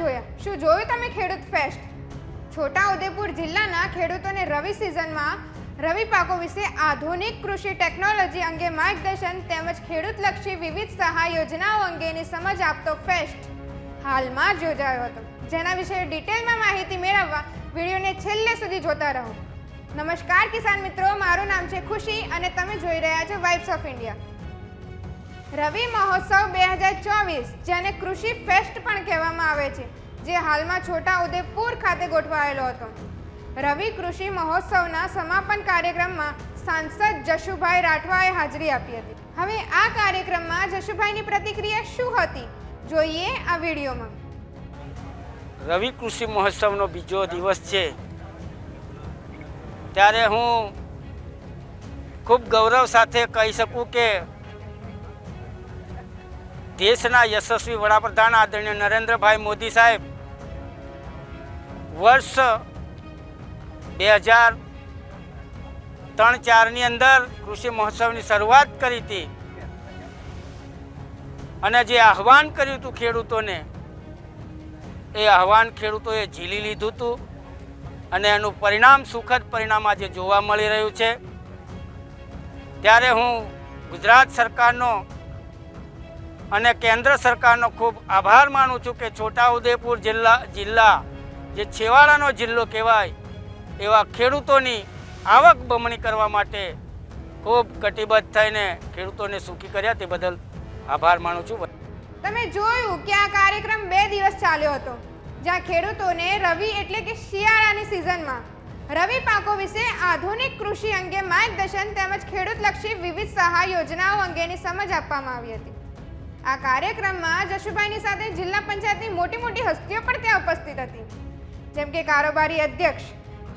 જોયા. શું જોયું તમે ખેડૂત ફેસ્ટ છોટાઉદેપુર જિલ્લાના ખેડૂતોને રવિ સિઝનમાં રવિ પાકો વિશે આધુનિક કૃષિ ટેકનોલોજી અંગે માર્ગદર્શન તેમજ ખેડૂતલક્ષી વિવિધ સહાય યોજનાઓ અંગેની સમજ આપતો ફેસ્ટ હાલમાં જ યોજાયો હતો. જેના વિશે ડિટેલમાં માહિતી મેળવવા વિડીયોને છેલ્લે સુધી જોતા રહો. નમસ્કાર કિસાન મિત્રો, મારું નામ છે ખુશી અને તમે જોઈ રહ્યા છો વાઇબ્સ ઓફ ઇન્ડિયા રવિ મહોત્સવ બે હજાર ચોવીસ, જેને કૃષિ ફેસ્ટ પણ કહેવામાં આવે છે, જે હાલમાં છોટા ઉદેપુર ખાતે ગોઠવાયેલો હતો. રવિ કૃષિ મહોત્સવના સમાપન કાર્યક્રમમાં સાંસદ જશુભાઈ રાઠવાએ હાજરી આપી હતી. હવે આ કાર્યક્રમમાં જશુભાઈની પ્રતિક્રિયા શું હતી? જોઈએ આ વિડીયોમાં. રવિ કૃષિ મહોત્સવનો બીજો દિવસ છે. ત્યારે હું ખૂબ ગૌરવ સાથે કહી શકું કે દેશના યશસ્વી વડાપ્રધાન આદરણીય નરેન્દ્રભાઈ મોદી સાહેબ વર્ષ બે હજાર ત્રણ ચારની અંદર કૃષિ મહોત્સવની શરૂઆત કરી હતી. અને જે આહવાન કર્યું હતું ખેડૂતોને, એ આહવાન ખેડૂતોએ ઝીલી લીધું હતું અને એનું પરિણામ સુખદ પરિણામ આજે જોવા મળી રહ્યું છે. ત્યારે હું ગુજરાત સરકારનો અને કેન્દ્ર સરકારનો ખૂબ આભાર માનું છું કે છોટાઉદેપુર જિલ્લા જિલ્લા, જે છેવાડાનો જિલ્લો કહેવાય, એવા ખેડૂતોની આવક બમણી કરવા માટે ખૂબ કટિબદ્ધ થઈને ખેડૂતોને સુખી કર્યા તે બદલ આભાર માનું છું. તમે જોયું કે આ કાર્યક્રમ બે દિવસ ચાલ્યો હતો, જ્યાં ખેડૂતોને રવિ એટલે કે શિયાળાની સિઝનમાં, રવિ પાકો વિશે આધુનિક કૃષિ અંગે માર્ગદર્શન તેમજ ખેડૂતલક્ષી વિવિધ સહાય યોજનાઓ અંગેની સમજ આપવામાં આવી હતી. આ કાર્યક્રમમાં જશુભાઈની સાથે જિલ્લા પંચાયતની મોટી મોટી હસ્તીઓ પણ ત્યાં ઉપસ્થિત હતી. જેમ કે કારોબારી અધ્યક્ષ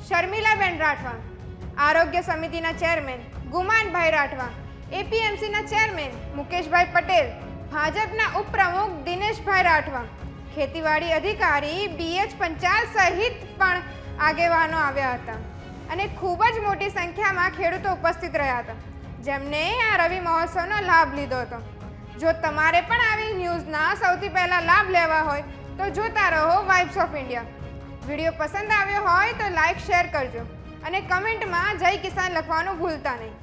શર્મિલાબેન રાઠવા, આરોગ્ય સમિતિના ચેરમેન ગુમાનભાઈ રાઠવા, એપીએમસીના ચેરમેન મુકેશભાઈ પટેલ, ભાજપના ઉપપ્રમુખ દિનેશભાઈ રાઠવા, ખેતીવાડી અધિકારી બીએચ પંચાલ સહિત પણ આગેવાનો આવ્યા હતા અને ખૂબ જ મોટી સંખ્યામાં ખેડૂતો ઉપસ્થિત રહ્યા હતા. જેમને આ રવિ મહોત્સવનો લાભ લીધો હતો. જો તમારે પણ આવી ન્યૂઝના સૌથી પહેલા લાભ લેવા હોય, તો જોતા રહો વાઇબ્સ ઓફ ઇન્ડિયા વીડિયો પસંદ આવ્યો હોય તો લાઇક શેર કરજો. અને કમેન્ટમાં જય કિસાન લખવાનું ભૂલતા નહીં.